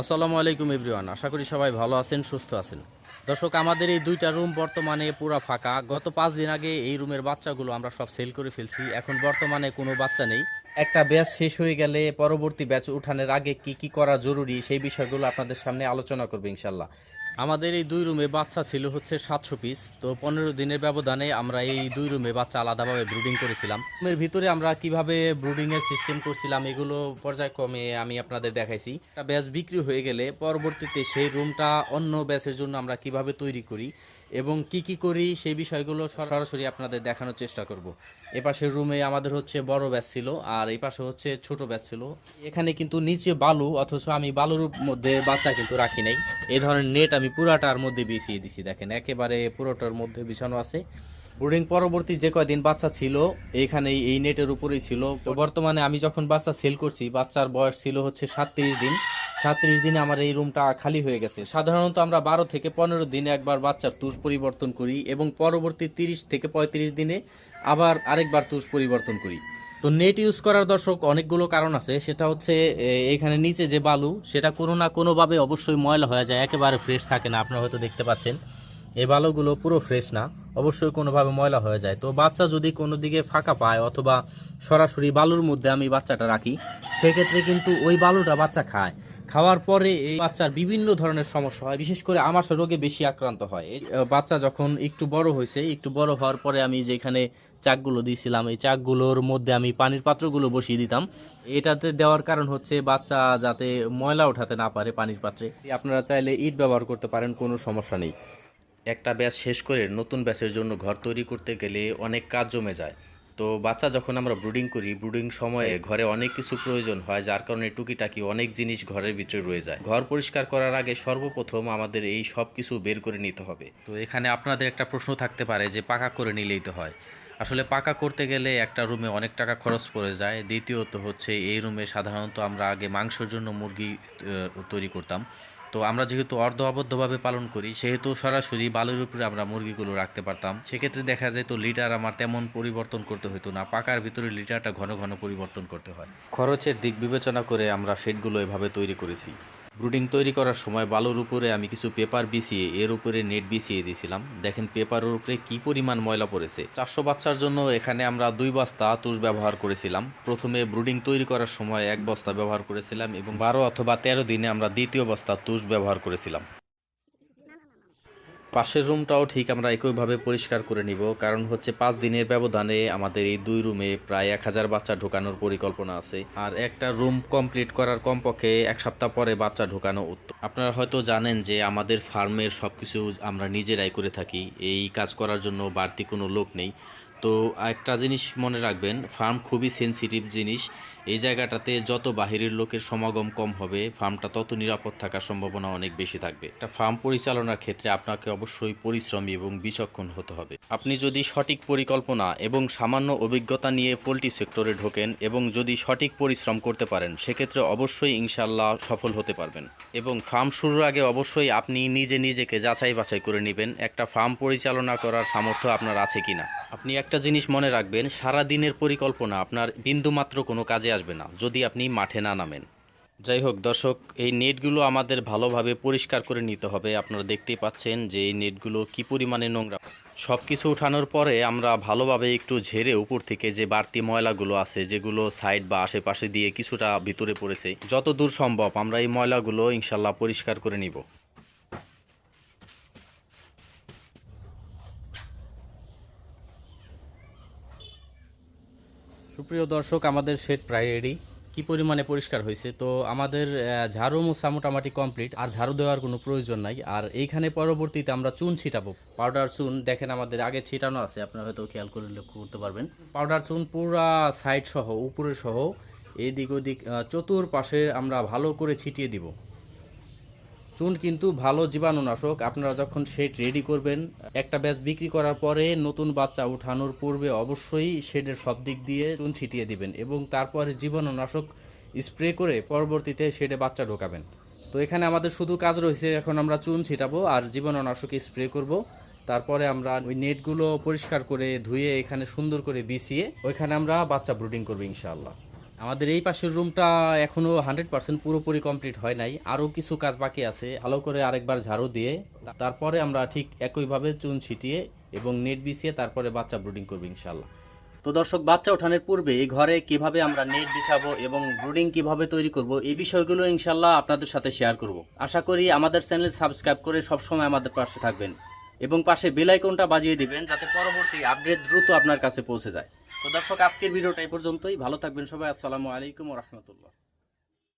আসসালামু আলাইকুম এভরিওয়ান, আশা করি সবাই ভালো আছেন, সুস্থ আছেন। দর্শক, আমাদের এই দুইটা রুম বর্তমানে পুরো ফাঁকা। গত পাঁচ দিন আগে এই রুমের বাচ্চাগুলো আমরা সব সেল করে ফেলছি। এখন বর্তমানে কোনো বাচ্চা নেই। একটা ব্যাচ শেষ হয়ে গেলে পরবর্তী ব্যাচ উঠানের আগে কি কি করা জরুরি সেই বিষয়গুলো আপনাদের সামনে আলোচনা করবে ইনশাল্লাহ। আমাদের এই দুই রুমে বাচ্চা ছিল হচ্ছে সাতশো পিস তো পনেরো দিনের ব্যবধানে আমরা এই দুই রুমে বাচ্চা আলাদাভাবে ব্রুডিং করেছিলাম। রুমের ভিতরে আমরা কীভাবে ব্রুডিং এর সিস্টেম করছিলাম এগুলো পর্যায়ক্রমে আমি আপনাদের দেখাইছি। একটা ব্যাচ বিক্রি হয়ে গেলে পরবর্তীতে সেই রুমটা অন্য ব্যাচের জন্য আমরা কীভাবে তৈরি করি এবং কি কি করি সেই বিষয়গুলো সরাসরি আপনাদের দেখানোর চেষ্টা করব। এপাশের রুমে আমাদের হচ্ছে বড় ব্যাচ ছিল, আর এই পাশে হচ্ছে ছোট ব্যাচ ছিল। এখানে কিন্তু নিচে বালু, অথচ আমি বালুর মধ্যে বাচ্চা কিন্তু রাখি নাই। এই ধরনের নেট আমি পুরাটার মধ্যে বিছিয়ে দিছি, দেখেন, একেবারে পুরোটার মধ্যে বিছানো আছে। ব্রুডিং পরবর্তী যে কয়দিন বাচ্চা ছিল এখানে এই নেটের উপরেই ছিল। বর্তমানে আমি যখন বাচ্চা সেল করছি, বাচ্চার বয়স ছিল হচ্ছে সাতত্রিশ দিন। সাতত্রিশ দিনে আমার এই রুমটা খালি হয়ে গেছে। সাধারণত আমরা বারো থেকে পনেরো দিনে একবার বাচ্চার তুষ পরিবর্তন করি এবং পরবর্তী তিরিশ থেকে পঁয়ত্রিশ দিনে আবার আরেকবার তুষ পরিবর্তন করি। তো নেট ইউজ করার দর্শক অনেকগুলো কারণ আছে। সেটা হচ্ছে এখানে নিচে যে বালু, সেটা কোনো না কোনোভাবে অবশ্যই ময়লা হয়ে যায়, একেবারে ফ্রেশ থাকে না। আপনারা হয়তো দেখতে পাচ্ছেন এই বালুগুলো পুরো ফ্রেশ না, অবশ্যই কোনোভাবে ময়লা হয়ে যায়। তো বাচ্চা যদি কোনো দিকে ফাঁকা পায় অথবা সরাসরি বালুর মধ্যে আমি বাচ্চাটা রাখি, সেক্ষেত্রে কিন্তু ওই বালুটা বাচ্চা খায়। খাওয়ার পরে এই বাচ্চার বিভিন্ন ধরনের সমস্যা হয়। বিশেষ করে আমাশা রোগে বেশি আক্রান্ত হয়। বাচ্চা যখন একটু বড় হয়েছে, একটু বড় হওয়ার পরে আমি যেখানে চাকগুলো দিয়েছিলাম এই চাকগুলোর মধ্যে আমি পানির পাত্রগুলো বসিয়ে দিতাম। এটাতে দেওয়ার কারণ হচ্ছে বাচ্চা যাতে ময়লা ওঠাতে না পারে পানির পাত্রে। আপনারা চাইলে ইট ব্যবহার করতে পারেন, কোনো সমস্যা নেই। একটা ব্যাচ শেষ করে নতুন ব্যাচের জন্য ঘর তৈরি করতে গেলে অনেক কাজ জমে যায়। তো বাচ্চা যখন আমরা ব্রুডিং করি, ব্রুডিং সময়ে ঘরে অনেক কিছু প্রয়োজন হয়, যার কারণে টুকিটাকি অনেক জিনিস ঘরের ভিতরে রয়ে যায়। ঘর পরিষ্কার করার আগে সর্বপ্রথম আমাদের এই সব কিছু বের করে নিতে হবে। তো এখানে আপনাদের একটা প্রশ্ন থাকতে পারে যে পাকা করে নিলেই তো হয়। আসলে পাকা করতে গেলে একটা রুমে অনেক টাকা খরচ পড়ে যায়। দ্বিতীয়ত হচ্ছে এই রুমে সাধারণত আমরা আগে মাংসের জন্য মুরগি তৈরি করতাম। তো আমরা যেহেতু অর্ধ আবদ্ধভাবে পালন করি, সেহেতু সরাসরি বালুর উপরে আমরা মুরগিগুলো রাখতে পারতাম। সেক্ষেত্রে দেখা যায় তো লিটার আমার তেমন পরিবর্তন করতে হতো না, পাকার ভিতরে লিটারটা ঘন ঘন পরিবর্তন করতে হয়। খরচের দিক বিবেচনা করে আমরা শেডগুলো এভাবে তৈরি করেছি। ব্রুডিং তৈরি করার সময় বালুর উপরে আমি কিছু পেপার বিছিয়ে, এর উপরে নেট বিছিয়ে দিয়েছিলাম। দেখেন পেপারের উপরে কি পরিমাণ ময়লা পড়েছে। চারশো বাচ্চার জন্য এখানে আমরা দুই বস্তা তুষ ব্যবহার করেছিলাম। প্রথমে ব্রুডিং তৈরি করার সময় এক বস্তা ব্যবহার করেছিলাম এবং বারো অথবা তেরো দিনে আমরা দ্বিতীয় বস্তা তুষ ব্যবহার করেছিলাম। পাশের রুমটাও ঠিক আমরা একইভাবে পরিষ্কার করে নিব। কারণ হচ্ছে পাঁচ দিনের ব্যবধানে আমাদের এই দুই রুমে প্রায় এক হাজার বাচ্চা ঢোকানোর পরিকল্পনা আছে। আর একটা রুম কমপ্লিট করার কমপক্ষে এক সপ্তাহ পরে বাচ্চা ঢোকানো উত্তম। আপনারা হয়তো জানেন যে আমাদের ফার্মের সব কিছু আমরা নিজেরাই করে থাকি। এই কাজ করার জন্য বাড়তি কোনো লোক নেই। তো একটা জিনিস মনে রাখবেন ফার্ম খুবই সেনসিটিভ জিনিস। এই জায়গাটাতে যত বাহিরের লোকের সমাগম কম হবে, ফার্মটা তত নিরাপদ থাকার সম্ভাবনা অনেক বেশি থাকবে। একটা ফার্ম পরিচালনার ক্ষেত্রে আপনাকে অবশ্যই পরিশ্রমী এবং বিচক্ষণ হতে হবে। আপনি যদি সঠিক পরিকল্পনা এবং সামান্য অভিজ্ঞতা নিয়ে পোলট্রি সেক্টরে ঢোকেন এবং যদি সঠিক পরিশ্রম করতে পারেন, সেক্ষেত্রে অবশ্যই ইনশাল্লাহ সফল হতে পারবেন। এবং ফার্ম শুরুর আগে অবশ্যই আপনি নিজে নিজেকে যাচাই বাছাই করে নেবেন, একটা ফার্ম পরিচালনা করার সামর্থ্য আপনার আছে কিনা। আপনি একটা জিনিস মনে রাখবেন সারা দিনের পরিকল্পনা আপনার বিন্দুমাত্র কোনো কাজে আসবে না, যদি আপনি মাঠে না নামেন। যাই হোক, দর্শক, এই নেটগুলো আমাদের ভালোভাবে পরিষ্কার করে নিতে হবে। আপনারা দেখতেই পাচ্ছেন যে এই নেটগুলো কি পরিমাণে নোংরা। সব কিছু উঠানোর পরে আমরা ভালোভাবে একটু ঝেড়ে উপর থেকে যে বাড়তি ময়লাগুলো আছে, যেগুলো সাইড বা আশেপাশে দিয়ে কিছুটা ভিতরে পড়েছে যত দূর সম্ভব আমরা এই ময়লাগুলো ইনশাল্লাহ পরিষ্কার করে নিব। সুপ্রিয় দর্শক আমাদের শেড প্রায় রেডি কি পরিমাণে পরিষ্কার হয়েছে? তো আমাদের ঝাড়ু মোছা মোটামুটি কমপ্লিট আর ঝাড়ু দেওয়ার কোনো প্রয়োজন নাই। আর এইখানে পরবর্তীতে আমরা চুন ছিটাবো। পাউডার চুন দেখেন আমাদের আগে ছিটানো আছে আপনারা হয়তো খেয়াল করে লক্ষ্য করতে পারবেন। পাউডার চুন পুরা সাইড সহ উপরে সহ এদিক ওদিক আহ, চতুর্পাশে আমরা ভালো করে ছিটিয়ে দিব। চুন কিন্তু ভালো জীবাণুনাশক। আপনারা যখন শেড রেডি করবেন, একটা ব্যাচ বিক্রি করার পরে নতুন বাচ্চা উঠানোর পূর্বে অবশ্যই শেডের সব দিক দিয়ে চুন ছিটিয়ে দিবেন এবং তারপরে জীবাণুনাশক স্প্রে করে পরবর্তীতে শেডে বাচ্চা ঢোকাবেন। তো এখানে আমাদের শুধু কাজ রয়েছে, এখন আমরা চুন ছিটাবো আর জীবাণুনাশক স্প্রে করব। তারপরে আমরা ওই নেটগুলো পরিষ্কার করে ধুয়ে এখানে সুন্দর করে বিছিয়ে ওইখানে আমরা বাচ্চা ব্রুডিং করব ইনশাআল্লাহ। আমাদের এই পাশের রুমটা এখনও হান্ড্রেড পার্সেন্ট পুরোপুরি কমপ্লিট হয় নাই। আরও কিছু কাজ বাকি আছে। ভালো করে আরেকবার ঝাড়ু দিয়ে, তারপরে আমরা ঠিক একইভাবে চুন ছিটিয়ে এবং নেট বিছিয়ে তারপরে বাচ্চা ব্রুডিং করব ইনশাল্লাহ। তো দর্শক, বাচ্চা ওঠানোর পূর্বে এই ঘরে কীভাবে আমরা নেট বিছাবো এবং ব্রুডিং কীভাবে তৈরি করব, এই বিষয়গুলো ইনশাল্লাহ আপনাদের সাথে শেয়ার করব। আশা করি আমাদের চ্যানেল সাবস্ক্রাইব করে সবসময় আমাদের পাশে থাকবেন এবং পাশে বেল আইকনটা বাজিয়ে দিবেন, যাতে পরবর্তী আপডেট দ্রুত আপনার কাছে পৌঁছে যায়। তো দর্শক আজকের ভিডিওটা এই পর্যন্তই। ভালো থাকবেন সবাই। আসসালামু আলাইকুম রহমতুল্লাহ।